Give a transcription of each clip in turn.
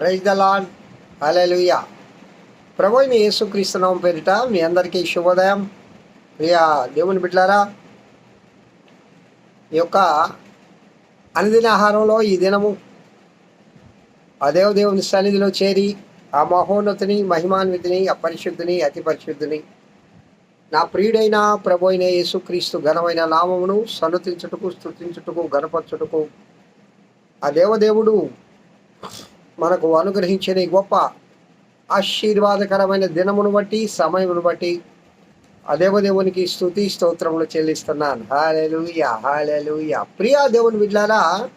Praise the lord hallelujah. ప్రభు అయిన పేరిట మీ అందరికీ శుభోదయం. ప్రియ దేవుని బిడ్డారా ఈ యొక్క అనుదిన ఆహారంలో ఈ దినము ఆ దేవదేవుని సన్నిధిలో చేరి ఆ మహోన్నతిని మహిమాన్వితిని అపరిశుద్ధిని అతి పరిశుద్ధిని నా ప్రియుడైన ప్రభు అయిన యేసుక్రీస్తు ఘనమైన నామమును సన్నతించుటకు స్థుతించుటకు గణపరచుటకు ఆ దేవదేవుడు మనకు అనుగ్రహించిన ఈ గొప్ప ఆశీర్వాదకరమైన దినమును బట్టి సమయమును బట్టి ఆ దేవదేవునికి స్తుతి స్తోత్రములు చెల్లిస్తున్నాను. హాలెలుయ హాలెలుయ ప్రియా దేవుని బిడ్డారా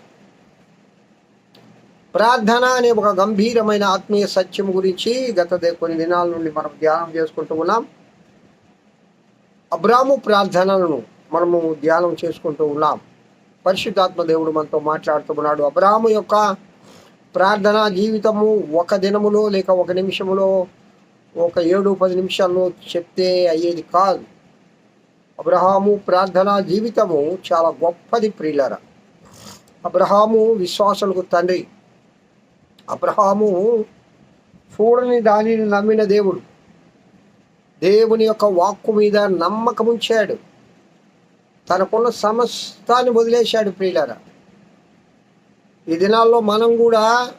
ప్రార్థన అనే ఒక గంభీరమైన ఆత్మీయ సత్యం గురించి గత దే- కొన్ని దినాల నుండి మనం ధ్యానం చేసుకుంటూ ఉన్నాం. అబ్రాము ప్రార్థనలను మనము ధ్యానం చేసుకుంటూ ఉన్నాం. పరిశుద్ధాత్మ దేవుడు మనతో మాట్లాడుతూ ఉన్నాడు. అబ్రాము యొక్క ప్రార్థన జీవితము ఒక దినములో లేక ఒక నిమిషములో ఒక ఏడు పది నిమిషాల్లో చెప్తే అయ్యేది కాదు. అబ్రహాము ప్రార్థన జీవితము చాలా గొప్పది ప్రియులర. అబ్రహాము విశ్వాసులకు తండ్రి. అబ్రహాము చూడని దానిని నమ్మిన దేవుడు. దేవుని యొక్క వాక్కు మీద నమ్మకం ఉంచాడు తనకున్న సమస్తాన్ని వదిలేశాడు ప్రియులరా. ఈ దినాల్లో మనం కూడా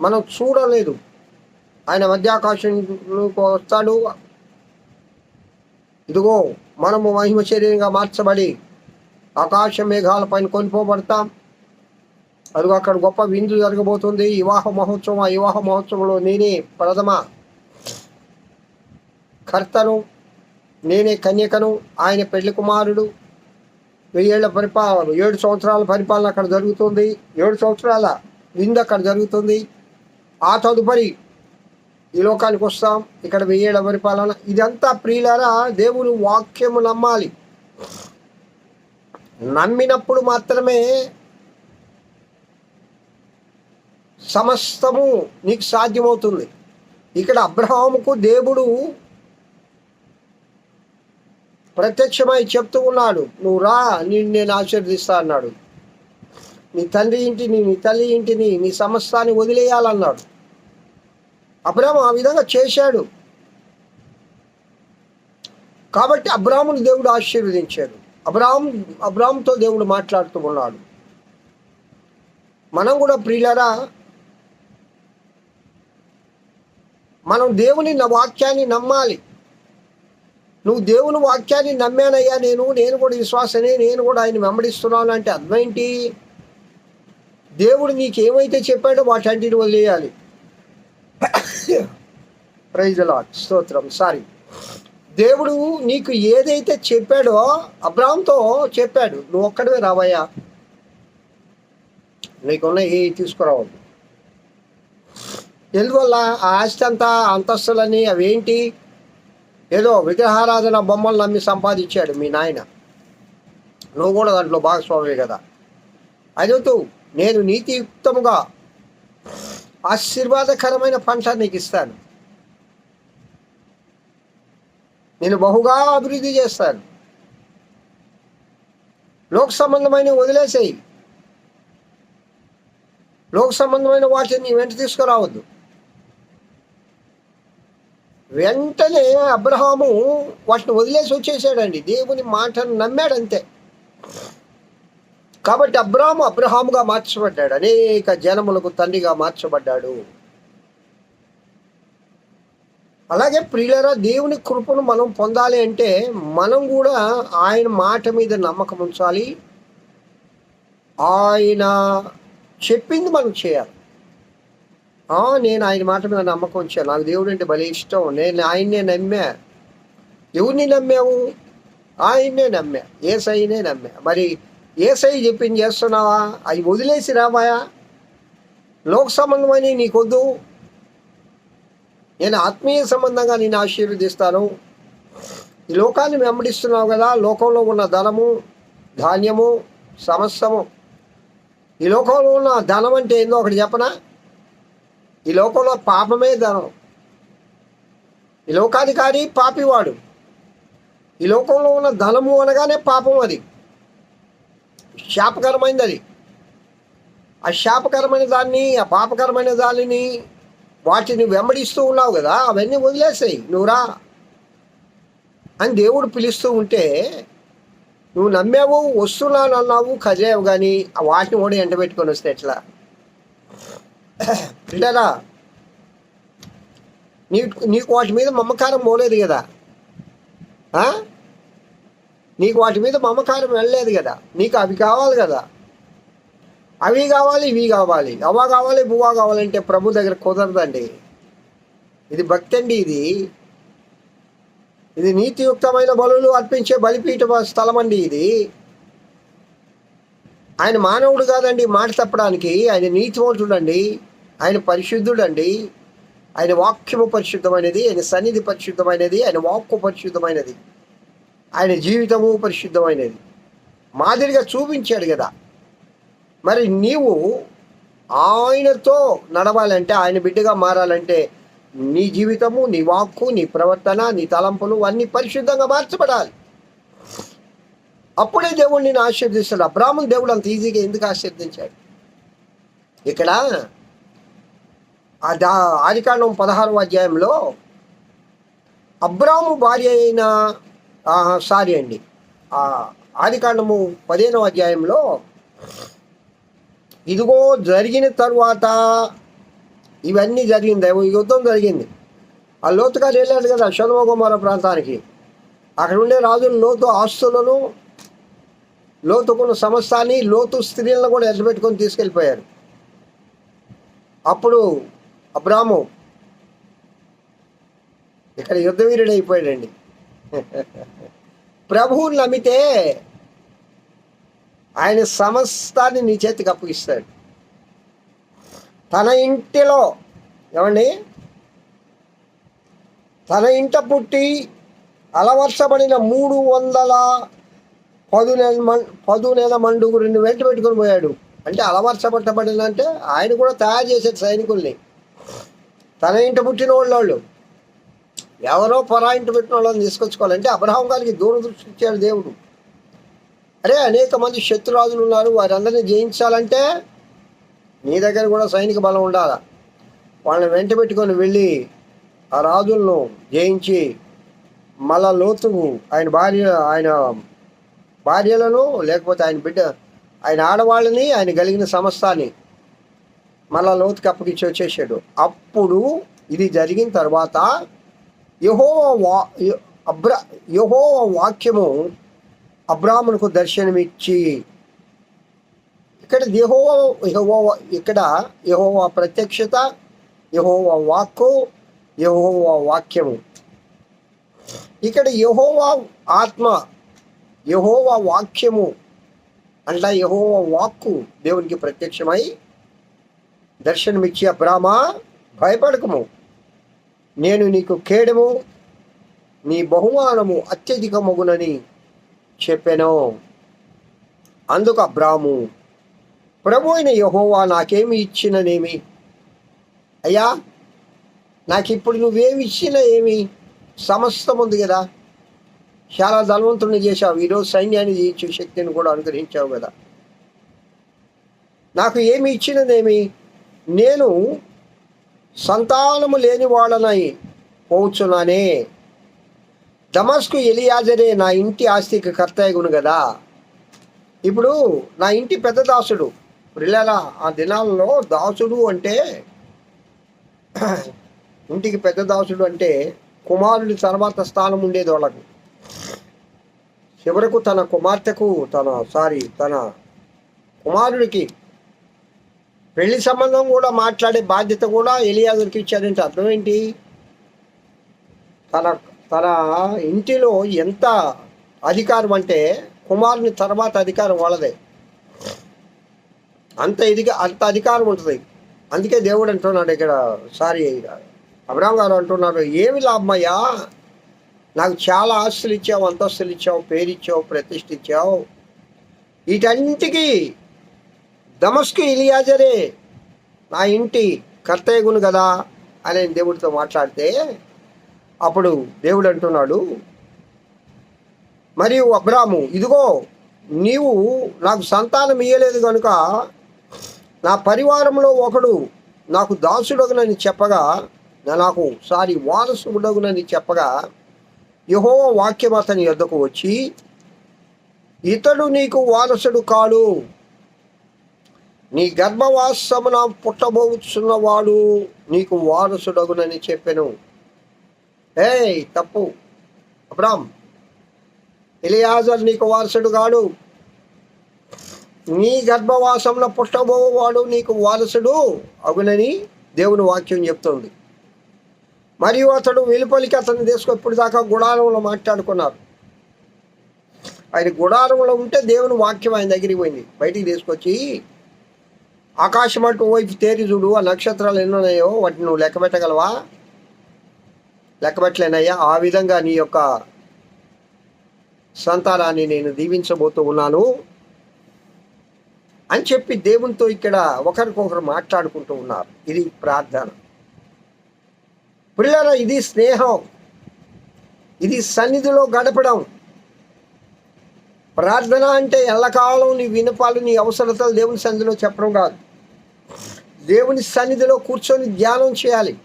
మనం చూడలేదు. ఆయన మధ్యాకాశంలోకి వస్తాడు. ఇదిగో మనము మహిమ శరీరంగా మార్చబడి ఆకాశ మేఘాల పైన కొనిపోబడతాం. అదిగో అక్కడ గొప్ప విందు జరగబోతుంది. వివాహ మహోత్సవం ఆ వివాహ మహోత్సవంలో నేనే ప్రథమ కర్తను నేనే కన్యకను ఆయన పెళ్ళి కుమారుడు. వెయ్యేళ్ళ పరిపాలన ఏడు సంవత్సరాల పరిపాలన అక్కడ జరుగుతుంది. ఏడు సంవత్సరాల విందు అక్కడ జరుగుతుంది. ఆ తదుపరి ఈ లోకానికి వస్తాం. ఇక్కడ వెయ్యేళ్ళ పరిపాలన. ఇదంతా ప్రియులారా దేవుని వాక్యము నమ్మాలి. నమ్మినప్పుడు మాత్రమే సమస్తము నీకు సాధ్యమవుతుంది. ఇక్కడ అబ్రహాముకు దేవుడు ప్రత్యక్షమై చెప్తూ ఉన్నాడు. నువ్వు రా నిన్ను నేను ఆశీర్దిస్తా అన్నాడు. నీ తండ్రి ఇంటిని నీ తల్లి ఇంటిని నీ సమస్తాన్ని వదిలేయాలన్నాడు. అబ్రాహం ఆ విధంగా చేశాడు. కాబట్టి అబ్రాహ్ముని దేవుడు ఆశీర్వదించాడు. అబ్రాహం అబ్రాహంతో దేవుడు మాట్లాడుతూ ఉన్నాడు. మనం కూడా ప్రియులరా మనం దేవుని నా వాక్యాన్ని నమ్మాలి. నువ్వు దేవుని వాక్యాన్ని నమ్మానయ్యా నేను నేను కూడా విశ్వాసనే నేను కూడా ఆయన వెంబడిస్తున్నాను అంటే అర్థం ఏంటి? దేవుడు నీకు ఏమైతే చెప్పాడో వాటంటిని వదిలేయాలి. ప్రైజ్ లాడ్ స్తోత్రం. సారీ దేవుడు నీకు ఏదైతే చెప్పాడో అబ్రామ్తో చెప్పాడు నువ్వు ఒక్కడవే రావయ్యా. నీకున్న ఏ తీసుకురావద్దు. ఎందువల్ల? ఆ ఆస్తి అంతా అంతస్తులని అవేంటి? ఏదో విగ్రహారాధన బొమ్మలు నమ్మి సంపాదించాడు మీ నాయన. నువ్వు కూడా దాంట్లో భాగస్వామి కదా. అదొద్దు నేను నీతియుక్తముగా ఆశీర్వాదకరమైన పంట నీకు ఇస్తాను. నేను బహుగా అభివృద్ధి చేస్తాను. లోక సంబంధమైన వదిలేసేయి. లోక సంబంధమైన వాటిని నీ వెంట తీసుకురావద్దు. వెంటనే అబ్రహాము వాటిని వదిలేసి వచ్చేసాడండి. దేవుని మాటను నమ్మాడు అంతే కాబట్టి అబ్రహాము అబ్రహాముగా మార్చబడ్డాడు. అనేక జనములకు తండ్రిగా మార్చబడ్డాడు. అలాగే ప్రియులరా దేవుని కృపను మనం పొందాలి అంటే మనం కూడా ఆయన మాట మీద నమ్మకం ఉంచాలి. ఆయన చెప్పింది మనం చేయాలి. నేను ఆయన మాట మీద నమ్మకం వచ్చాను నాకు దేవుడు అంటే భలే ఇష్టం. నేను ఆయన్నే నమ్మా. ఎవరిని నమ్మావు? ఆయన్నే నమ్మా. ఏసైనే నమ్మా. మరి ఏసై చెప్పింది చేస్తున్నావా? అవి వదిలేసి రావాయా లోక సంబంధమని నీకొద్దు? నేను ఆత్మీయ సంబంధంగా నేను ఆశీర్వదిస్తాను. ఈ లోకాన్ని వెంబడిస్తున్నావు కదా. లోకంలో ఉన్న ధనము ధాన్యము సమస్తము. ఈ లోకంలో ఉన్న ధనం అంటే ఏందో ఒకటి చెప్పనా? ఈ లోకంలో పాపమే ధనం. ఈ లోకాధికారి పాపివాడు. ఈ లోకంలో ఉన్న ధనము అనగానే పాపం అది. శాపకరమైనది అది. ఆ శాపకరమైన దాన్ని ఆ పాపకరమైన దానిని వాటిని వెంబడిస్తూ ఉన్నావు కదా అవన్నీ వదిలేసాయి నువ్వు రా. అని దేవుడు పిలుస్తూ ఉంటే నువ్వు నమ్మావు వస్తున్నాను అన్నావు కదేవు కానీ ఆ వాటిని కూడా ఎండబెట్టుకొని వస్తే ఎట్లా? పిల్లరా నీ నీకు వాటి మీద మమకారం పోలేదు కదా? నీకు వాటి మీద మమకారం వెళ్ళలేదు కదా? నీకు అవి కావాలి కదా? అవి కావాలి ఇవి కావాలి. అవా కావాలి బువా కావాలంటే ప్రభు దగ్గర కుదరదండి. ఇది భక్తి అండి ఇది. ఇది నీతియుక్తమైన బలులు అర్పించే బలిపీఠ స్థలం అండి ఇది. ఆయన మానవుడు కాదండి మాట తప్పడానికి. ఆయన నీతివంతుడండి ఆయన పరిశుద్ధుడండి. ఆయన వాక్యము పరిశుద్ధమైనది ఆయన సన్నిధి పరిశుద్ధమైనది ఆయన వాక్కు పరిశుద్ధమైనది. ఆయన జీవితము పరిశుద్ధమైనది. మాదిరిగా చూపించాడు కదా. మరి నీవు ఆయనతో నడవాలంటే ఆయన బిడ్డగా మారాలంటే నీ జీవితము నీ వాక్కు నీ ప్రవర్తన నీ తలంపులు అన్నీ పరిశుద్ధంగా మార్చబడాలి. అప్పుడే దేవుడు నేను ఆశీర్దిస్తాడు అబ్రాహ్మణ్ దేవుడు అంత ఈజీగా ఎందుకు ఆశీర్దించాడు ఇక్కడ ఆ దా ఆదికాండం పదహారవ అధ్యాయంలో అబ్రాము భార్య అయిన సారీ అండి. ఆదికాండము పదిహేనవ అధ్యాయంలో ఇదిగో జరిగిన తరువాత ఇవన్నీ జరిగింది. యుద్ధం జరిగింది. ఆ లోతుగా వెళ్ళాడు కదా శోధమకుమార ప్రాంతానికి. అక్కడ ఉండే రాజులు లోతు ఆస్తులను లోతుకున్న సమస్తాన్ని లోతు స్త్రీలను కూడా ఎల్లబెట్టుకొని తీసుకెళ్ళిపోయారు. అప్పుడు అబ్రాము. ఇక్కడ యుద్ధవీరుడు అయిపోయాడండి. ప్రభువుని నమ్మితే ఆయన సమస్తాన్ని నీ చేతికి అప్పగిస్తాడు. తన ఇంటిలో ఏమండి? తన ఇంట పుట్టి అలవర్చబడిన మూడు వందల పదు నెల పదు నెల మండుగురిని వెంట పెట్టుకొని పోయాడు. అంటే అలవర్చబట్టబడిన అంటే ఆయన కూడా తయారు చేశాడు సైనికుల్ని. తన ఇంట పుట్టిన వాళ్ళు. ఎవరో పరా ఇంట పెట్టిన వాళ్ళని తీసుకొచ్చుకోవాలంటే అబ్రహం గారికి దూరదృష్టి ఇచ్చాడు దేవుడు. అరే అనేక మంది శత్రురాజులు ఉన్నారు వారందరినీ జయించాలంటే నీ దగ్గర కూడా సైనిక బలం ఉండాలి? వాళ్ళని వెంట పెట్టుకొని వెళ్ళి ఆ రాజులను జయించి మళ్ళా లోతు ఆయన భార్య ఆయన భార్యలను లేకపోతే ఆయన బిడ్డ ఆయన ఆడవాళ్ళని ఆయన కలిగిన సమస్తాన్ని మళ్ళా లోతుకి అప్పగించి వచ్చేసాడు. అప్పుడు ఇది జరిగిన తర్వాత యహో వా అబ్రా యహో వాక్యము అబ్రాహ్మణుకు దర్శనమిచ్చి ఇక్కడ యహోవ యహోవా ఇక్కడ యహోవ ప్రత్యక్షత యహోవ వాక్కు యహోవ వాక్యము. ఇక్కడ యహోవ ఆత్మ యహోవ వాక్యము అంటే యహోవ వాక్కు దేవునికి ప్రత్యక్షమై దర్శనమిచ్చి అబ్రామా భయపడకము. నేను నీకు కేడము నీ బహుమానము అత్యధికమగునని చెప్పాను. అందుకు అబ్రాము ప్రభు అయిన యహోవా నాకేమి ఇచ్చిననేమి? అయ్యా నాకు ఇప్పుడు నువ్వేమి ఇచ్చినా ఏమి? సమస్తం ఉంది కదా. చాలా ధనవంతుని చేశావు. ఈరోజు సైన్యాన్ని జయించే శక్తిని కూడా అనుగ్రహించావు కదా. నాకు ఏమి ఇచ్చినదేమి నేను సంతానము లేని వాళ్ళనై పోవచ్చున్నానే దమస్కు ఎలియాజరే నా ఇంటి ఆస్తికి కర్తయ్యగును కదా ఇప్పుడు నా ఇంటి పెద్ద దాసుడు. పిల్లల ఆ దినాలలో దాసుడు అంటే ఇంటికి పెద్ద దాసుడు అంటే కుమారుడి తర్వాత స్థానం ఉండేది వాళ్ళకు. చివరకు తన కుమార్తెకు తన సారీ తన కుమారుడికి పెళ్ళి సంబంధం కూడా మాట్లాడే బాధ్యత కూడా ఎలియాజర్కి ఇచ్చారంటే అర్థం ఏంటి? తన తన ఇంటిలో ఎంత అధికారం అంటే కుమారుని తర్వాత అధికారం వాళ్ళదే. అంత ఇదిగా అంత అధికారం ఉంటుంది. అందుకే దేవుడు అంటున్నాడు ఇక్కడ సారీ అబ్రామ్ గారు అంటున్నారు ఏమి లాభమయ్యా? నాకు చాలా ఆస్తులు ఇచ్చావు అంతస్తులు ఇచ్చావు పేరు ఇచ్చావు ప్రతిష్ఠ ఇచ్చావు. వీటన్నిటికీ దమస్కు ఇలియాజరే నా ఇంటి కర్తయ్యగును కదా అని దేవుడితో మాట్లాడితే అప్పుడు దేవుడు అంటున్నాడు మరియు అబ్రాము ఇదిగో నీవు నాకు సంతానం ఇయ్యలేదు కనుక నా పరివారంలో ఒకడు నాకు దాసుడగునని చెప్పగా నాకు సారి వారసుడగునని చెప్పగా యహో వాక్యం అతని యొద్దకు వచ్చి ఇతడు నీకు వారసుడు కాడు. నీ గర్భవాసమున పుట్టబోచున్నవాడు నీకు వారసుడగునని చెప్పాను. ఏ తప్పు. అబ్రామ్ ఎలియాజర్ నీకు వారసుడు కాడు నీ గర్భవాసంలో పుట్టబోవాడు నీకు వారసుడు అగునని దేవుని వాక్యం చెప్తుంది. మరియు అతడు వెలుపలికి అతన్ని తీసుకు ఇప్పుడు దాకా గుడారంలో మాట్లాడుకున్నారు. ఆయన గుడారంలో ఉంటే దేవుని వాక్యం ఆయన దగ్గరికి పోయింది. బయటికి తీసుకొచ్చి ఆకాశం అంటూ వైపు తేరి చూడు ఆ నక్షత్రాలు ఎన్ని ఉన్నాయో వాటిని నువ్వు లెక్క పెట్టగలవా? లెక్క పెట్టలేనయ్యా ఆ విధంగా నీ యొక్క సంతానాన్ని నేను దీవించబోతూ ఉన్నాను అని చెప్పి దేవునితో ఇక్కడ ఒకరికొకరు మాట్లాడుకుంటూ ఉన్నారు. ఇది ప్రార్థన. పిల్లల ఇది స్నేహం. ఇది సన్నిధిలో గడపడం. ప్రార్థన అంటే ఎల్లకాలం నీ వినపాలు నీ అవసరతలు దేవుని సన్నిధిలో చెప్పడం కాదు. దేవుని సన్నిధిలో కూర్చొని ధ్యానం చేయాలి.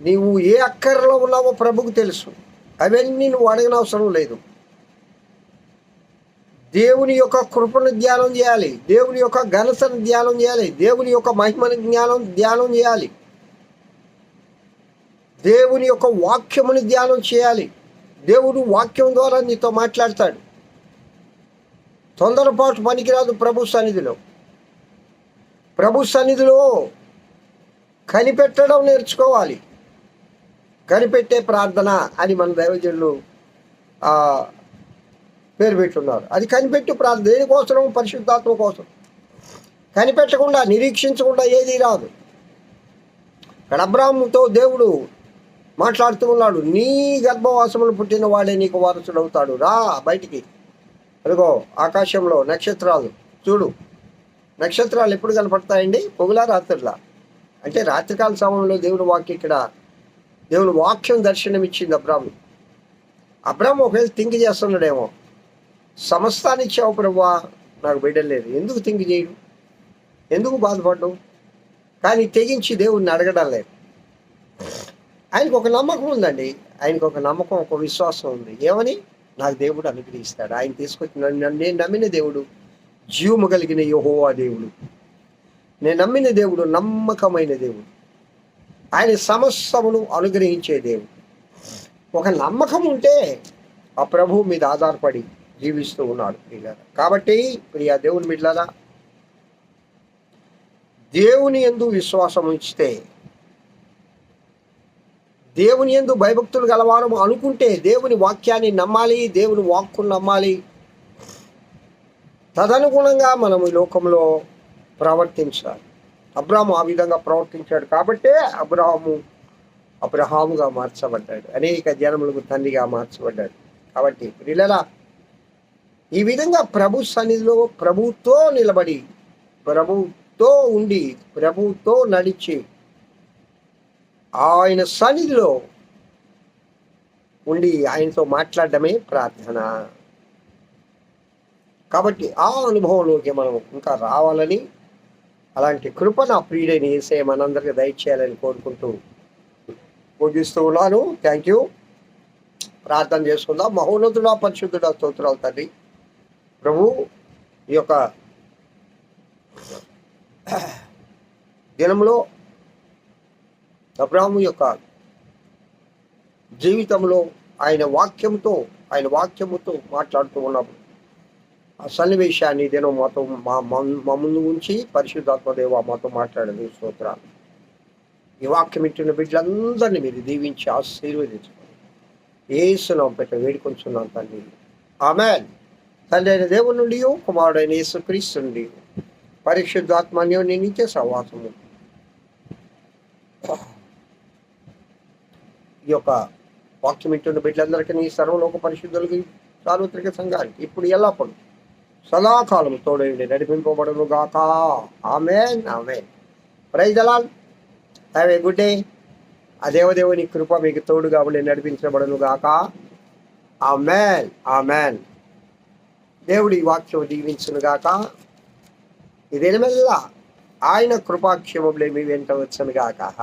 నీవు ఏ అక్కరలో ఉన్నావో ప్రభుకు తెలుసు. అవన్నీ నువ్వు అడగని అవసరం లేదు. దేవుని యొక్క కృపను ధ్యానం చేయాలి. దేవుని యొక్క ఘనతను ధ్యానం చేయాలి. దేవుని యొక్క మహిమను జ్ఞానం ధ్యానం చేయాలి. దేవుని యొక్క వాక్యముని ధ్యానం చేయాలి. దేవుడు వాక్యం ద్వారా నీతో మాట్లాడతాడు. తొందరపాటు పనికిరాదు ప్రభు సన్నిధిలో. ప్రభు సన్నిధిలో కనిపెట్టడం నేర్చుకోవాలి. కనిపెట్టే ప్రార్థన అని మన దైవజనులు పేరు పెట్టున్నారు. అది కనిపెట్టి ప్రార్థన. దేనికోసం పరిశుద్ధాత్మ కోసం. కనిపెట్టకుండా నిరీక్షించకుండా ఏది రాదు. ఇక్కడ దేవుడు మాట్లాడుతూ ఉన్నాడు. నీ గర్భవాసములు పుట్టిన వాడే నీకు వారసుడు అవుతాడు రా బయటికి. అదిగో ఆకాశంలో నక్షత్రాలు. చూడు. నక్షత్రాలు ఎప్పుడు కనపడతాయండి? పొగులా రాత్రిలా. అంటే రాత్రికాల సమయంలో దేవుని వాక్యం ఇక్కడ దేవుని వాక్యం దర్శనం ఇచ్చింది అబ్రాహ్మ అబ్రాహ్మ ఒకవేళ థింక్ చేస్తున్నాడేమో సమస్తాన్ని ఇచ్చావు ప్రభా నాకు బిడ్డలేదు ఎందుకు థింక్ చేయడు? ఎందుకు బాధపడ్డు? కానీ తెగించి దేవుణ్ణి అడగడం లేదు. ఆయనకు ఒక నమ్మకం ఉందండి. ఆయనకు ఒక నమ్మకం ఒక విశ్వాసం ఉంది. ఏమని? నాకు దేవుడు అనుగ్రహిస్తాడు. ఆయన తీసుకొచ్చి నన్ను- నేను నమ్మిన దేవుడు. జీవము కలిగిన యహోవా దేవుడు. నేను నమ్మిన దేవుడు నమ్మకమైన దేవుడు. ఆయన సమస్తమును అనుగ్రహించే దేవుడు. ఒక నమ్మకం ఉంటే ఆ ప్రభు మీద ఆధారపడి జీవిస్తూ ఉన్నాడు ప్రియులారా కాబట్టి ప్రియా దేవుని మిట్లారా దేవుని ఎందు విశ్వాసం ఉంచితే దేవుని ఎందు భయభక్తులు గలవారము అనుకుంటే దేవుని వాక్యాన్ని నమ్మాలి దేవుని వాక్కును నమ్మాలి తదనుగుణంగా మనం ఈ లోకంలో ప్రవర్తించాలి. అబ్రాహము ఆ విధంగా ప్రవర్తించాడు కాబట్టే అబ్రాహము అబ్రహాముగా మార్చబడ్డాడు. అనేక జనములకు తండ్రిగా మార్చబడ్డాడు. కాబట్టి పిల్లల ఈ విధంగా ప్రభు సన్నిధిలో ప్రభుతో నిలబడి ప్రభుతో ఉండి ప్రభుతో నడిచి ఆయన సన్నిధిలో ఉండి ఆయనతో మాట్లాడడమే ప్రార్థన. కాబట్టి ఆ అనుభవంలోకి మనం ఇంకా రావాలని అలాంటి కృప నా ప్రియుడైన ఏసే మనందరికీ దయచేయాలని కోరుకుంటూ పూజిస్తూ ఉన్నాను. థ్యాంక్ యూ ప్రార్థన చేసుకుందాం. మహోన్నతుడా పరిశుద్ధుడా స్తోత్రాలు తండ్రి. ప్రభు ఈ యొక్క దినంలో అబ్రాహ్ము యొక్క జీవితంలో ఆయన వాక్యంతో ఆయన వాక్యముతో మాట్లాడుతూ ఉన్నప్పుడు సన్నివేశాన్ని దినం మాతో మా మా- మా ముందు ఉంచి పరిశుద్ధాత్మదేవ మాతో మాట్లాడేది స్తోత్రాలు. ఈ వాక్యం ఇచ్చిన బిడ్డలందరినీ మీరు దీవించి ఆశీర్వదించుకోండి ఏసునాం పెట్ట వేడుకొంచున్నాం తండ్రి. ఆమెన్. తండ్రి అయిన దేవుని నుండి కుమారుడైన యేసుక్రీస్తు నుండి నేను ఇచ్చే సవాసము ఈ యొక్క వాక్యం ఇంటున్న బిడ్డలందరికీ సర్వలోక పరిశుద్ధులకి సార్వత్రిక సంఘానికి ఇప్పుడు ఎలా పడుతుంది సదాకాలం తోడైండి నడిపింపబడును గాక amen amen. Praise the Lord have a good day. ఆ దేవదేవుని కృప మీకు తోడుగా ఉండి నడిపించబడును గాక ఆమెన్ ఆమెన్. దేవుడి వాక్యం దీవించును గాక ఇదేనమెల్లా ఆయన కృపాక్షేమములే మీ వెంట వచ్చను గాక